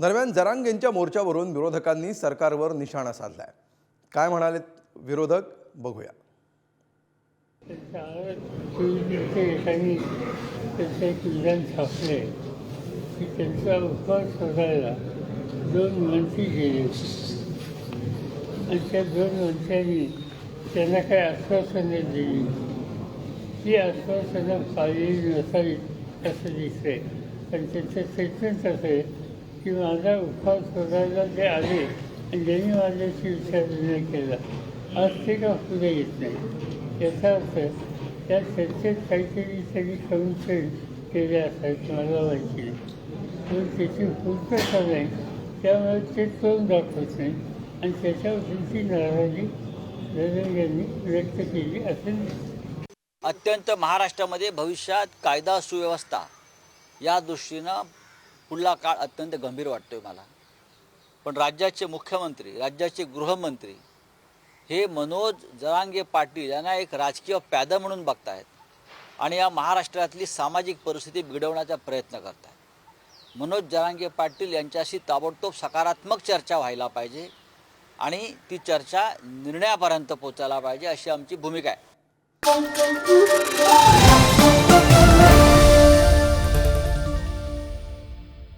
दरम्यान जरांगेंच्या मोर्चावरून विरोधकांनी सरकारवर निशाणा साधलाय. काय म्हणाले विरोधक? बघूया. एकाने त्यांचं विधान छापले की त्यांचा उपवास शोधायला दोन मंत्री गेले. आणि त्या दोन मंत्र्यांनी त्यांना काही आश्वासने दिली? ती आश्वासनं पाळलेली नसावी असं दिसते आणि त्यांचं स्टेटमेंट असं आहे की माझा उपवास सोडायला ते आले आणि ज्यांनी माझ्याशी विचारविनिमय केला. आज ते का पुढे येत नाही? याचा अर्थ त्या चर्चेत काहीतरी त्यांनी करून केले असायचे मला माहिती पण त्याची पूर्तता नाही त्यामुळे ते तोंड दाखवत नाही. आणि त्याच्यावर त्यांची नाराजी नरेंद्र यांनी व्यक्त केली असेल अत्यंत महाराष्ट्रामध्ये भविष्यात कायदा सुव्यवस्था या दृष्टीनं पुढला काळ अत्यंत गंभीर वाटतोय मला. पण राज्याचे मुख्यमंत्री राज्याचे गृहमंत्री हे मनोज जरांगे पाटील यांना एक राजकीय प्यादं म्हणून बघतायत आणि या महाराष्ट्रातली सामाजिक परिस्थिती बिघडवण्याचा प्रयत्न करत आहेत मनोज जरांगे पाटील यांच्याशी ताबडतोब सकारात्मक चर्चा व्हायला पाहिजे आणि ती चर्चा निर्णयापर्यंत पोचायला पाहिजे अशी आमची भूमिका आहे.